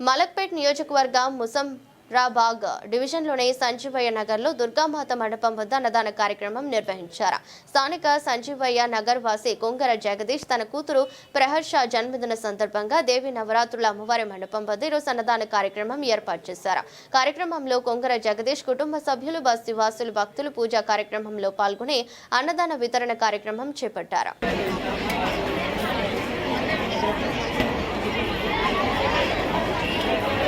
మలక్పేట్ నియోజకవర్గం ముసంరాబాగ్ డివిజన్లోని సంజీవయ్య నగర్లో దుర్గామాత మండపం వద్ద అన్నదాన కార్యక్రమం నిర్వహించారు. స్థానిక సంజీవయ్య నగర్ వాసి కొంగర జగదీష్ తన కూతురు ప్రహర్ష జన్మదిన సందర్భంగా దేవి నవరాత్రుల అమ్మవారి మండపం వద్ద ఈరోజు అన్నదాన కార్యక్రమం ఏర్పాటు చేశారు. కార్యక్రమంలో కొంగర జగదీష్ కుటుంబ సభ్యులు బస్తీవాసులు భక్తులు పూజా కార్యక్రమంలో పాల్గొని అన్నదాన వితరణ కార్యక్రమం చేపట్టారు.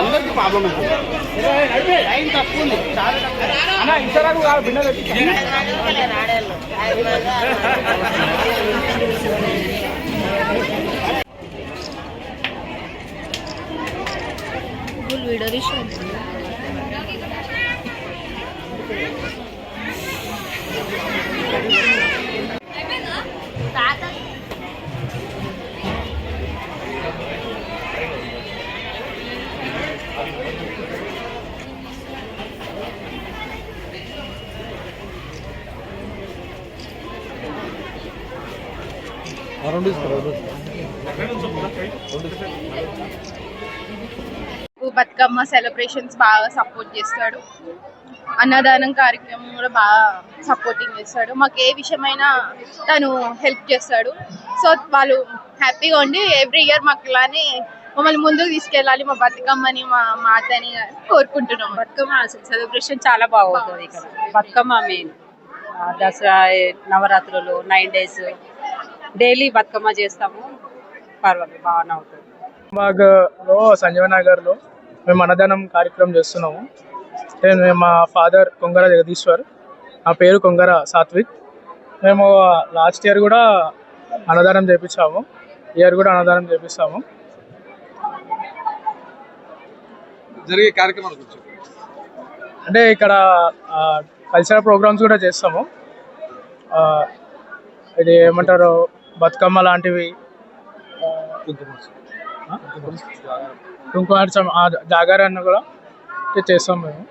అందరికి ప్రాబ్లం లైన్ తక్కువ ఉంది. అన్న ఇతరకు కాదు బిన్న పెట్టి బతుకమ్మ సెలబ్రేషన్స్ బాగా సపోర్ట్ చేస్తాడు. అన్నదానం కార్యక్రమం కూడా బాగా సపోర్టింగ్ చేస్తాడు. మాకు ఏ విషయమైనా తను హెల్ప్ చేస్తాడు. సో వాళ్ళు హ్యాపీగా ఉండి ఎవ్రీ ఇయర్ మాకు ఇలానే మమ్మల్ని ముందుకు తీసుకెళ్ళాలి మా బతుకమ్మని మా మాతని కోరుకుంటున్నాం. బతుకమ్మ సెలబ్రేషన్ చాలా బాగుంటుంది ఇక్కడ. బతుకమ్మ మెయిన్ దసరా నవరాత్రులు నైన్ డేస్ డైలీ బతుకమ్మ చేస్తాము. పర్వాలేదు బాగానే అవుతుంది. బాగ్లో సంజీవ నగర్లో మేము అన్నదానం కార్యక్రమం చేస్తున్నాము. నేను మేము మా ఫాదర్ కొంగర జగదీశ్వర్ నా పేరు కొంగర సాత్విక్. మేము లాస్ట్ ఇయర్ కూడా అన్నదానం చేపించాము. ఇయర్ కూడా అన్నదానం చేపిస్తాము. జరిగే కార్యక్రమాల గురించి అంటే ఇక్కడ కల్చరల్ ప్రోగ్రామ్స్ కూడా చేస్తాము. ఆ, ఇది ఏమంటారు బతుకమ్మ లాంటివి కుంకుమార్చం జాగారాన్ని కూడా చేస్తాం మేము.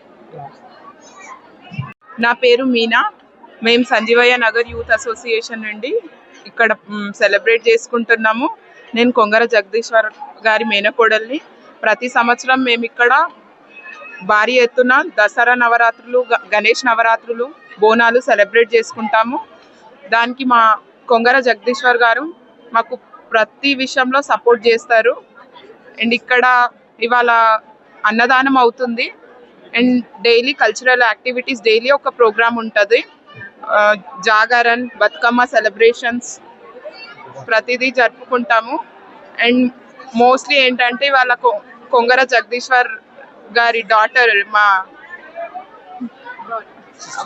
నా పేరు మీనా. మేము సంజీవయ్య నగర్ యూత్ అసోసియేషన్ నుండి ఇక్కడ సెలబ్రేట్ చేసుకుంటున్నాము. నేను కొంగర జగదీశ్వర్ గారి మేనకోడల్ని. ప్రతి సంవత్సరం మేము ఇక్కడ భారీ ఎత్తున దసరా నవరాత్రులు గ- గణేష్ నవరాత్రులు బోనాలు సెలబ్రేట్ చేసుకుంటాము. దానికి మా కొంగర జగదీశ్వర్ గారు మాకు ప్రతి విషయంలో సపోర్ట్ చేస్తారు. అండ్ ఇక్కడ ఇవాళ అన్నదానం అవుతుంది. And daily cultural activities daily ఒక ప్రోగ్రామ్ ఉంటుంది. జాగరన్ బతుకమ్మ సెలబ్రేషన్స్ ప్రతిదీ జరుపుకుంటాము. అండ్ మోస్ట్లీ ఏంటంటే వాళ్ళ కొ- కొంగర జగదీశ్వర్ గారి డాటర్ మా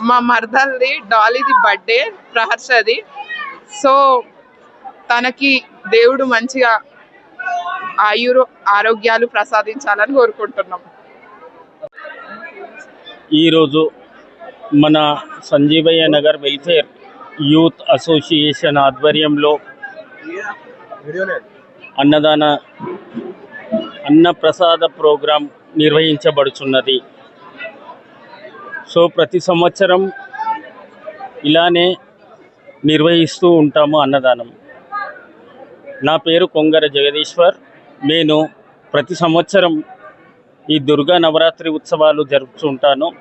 మా మర్దల్ది డాలీది బర్త్డే ప్రహర్షది. సో తనకి దేవుడు మంచిగా ఆయురు ఆరోగ్యాలు ప్రసాదించాలని కోరుకుంటున్నాం. ఈరోజు మన Sanjeevaiah Nagar welfare youth association ఆధ్వర్యంలో అన్నదాన అన్నప్రసాద ప్రోగ్రాం నిర్వహించబడుచున్నది. సో ప్రతి సంవత్సరం ఇలానే నిర్వహిస్తూ ఉంటాము అన్నదానం. నా పేరు కొంగర జగదీశ్వర్. నేను ప్రతి సంవత్సరం ఈ దుర్గా నవరాత్రి ఉత్సవాలు జరుపుతుంటాను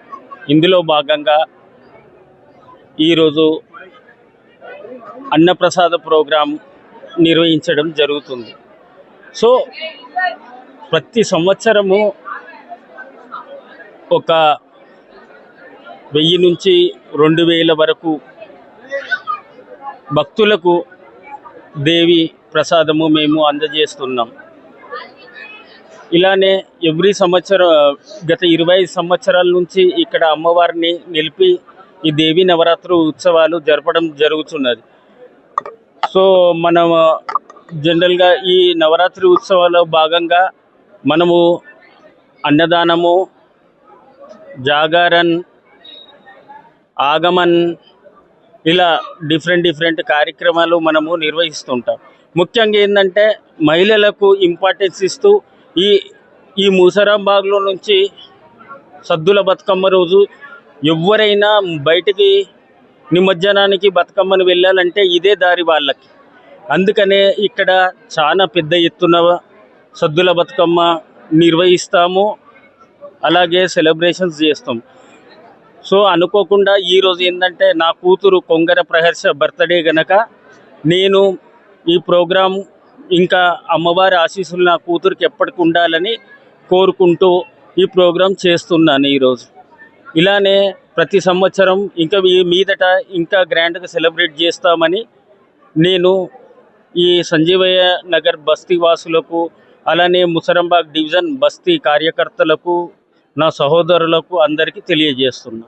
ఇందులో భాగంగా ఈరోజు అన్నప్రసాద ప్రోగ్రాం నిర్వహించడం జరుగుతుంది. సో ప్రతి సంవత్సరము ఒక వెయ్యి నుంచి రెండు వేల వరకు భక్తులకు దేవి ప్రసాదము మేము అందజేస్తున్నాం. ఇలానే ఎవ్రీ సంవత్సరం గత ఇరవై సంవత్సరాల నుంచి ఇక్కడ అమ్మవారిని నిలిపి ఈ దేవి నవరాత్రి ఉత్సవాలు జరపడం జరుగుతున్నది. సో మనం జనరల్గా ఈ నవరాత్రి ఉత్సవాల్లో భాగంగా మనము అన్నదానము జాగారన్ ఆగమన్ ఇలా డిఫరెంట్ డిఫరెంట్ కార్యక్రమాలు మనము నిర్వహిస్తుంటాం. ముఖ్యంగా ఏంటంటే మహిళలకు ఇంపార్టెన్స్ ఇస్తూ ఈ ఈ ముసరాంబాగ్లో నుంచి సద్దుల బతుకమ్మ రోజు ఎవరైనా బయటికి నిమజ్జనానికి బతుకమ్మను వెళ్ళాలంటే ఇదే దారి వాళ్ళకి. అందుకనే ఇక్కడ చాలా పెద్ద ఎత్తున సద్దుల బతుకమ్మ నిర్వహిస్తాము. అలాగే సెలబ్రేషన్స్ చేస్తాం. సో అనుకోకుండా ఈరోజు ఏంటంటే నా కూతురు కొంగర ప్రహర్ష బర్త్డే గనక నేను ఈ ప్రోగ్రాం ఇంకా అమ్మవారి ఆశీస్సులు నా కూతురికి ఎప్పటికి ఉండాలని కోరుకుంటూ ఈ ప్రోగ్రాం చేస్తున్నాను ఈరోజు ఇలానే ప్రతి సంవత్సరం ఇంకా మీదట ఇంకా గ్రాండ్గా సెలబ్రేట్ చేస్తామని నేను ఈ సంజీవయ్య నగర్ బస్తీ వాసులకు అలానే ముసరంబాగ్ డివిజన్ బస్తీ కార్యకర్తలకు నా సహోదరులకు అందరికీ తెలియజేస్తున్నా.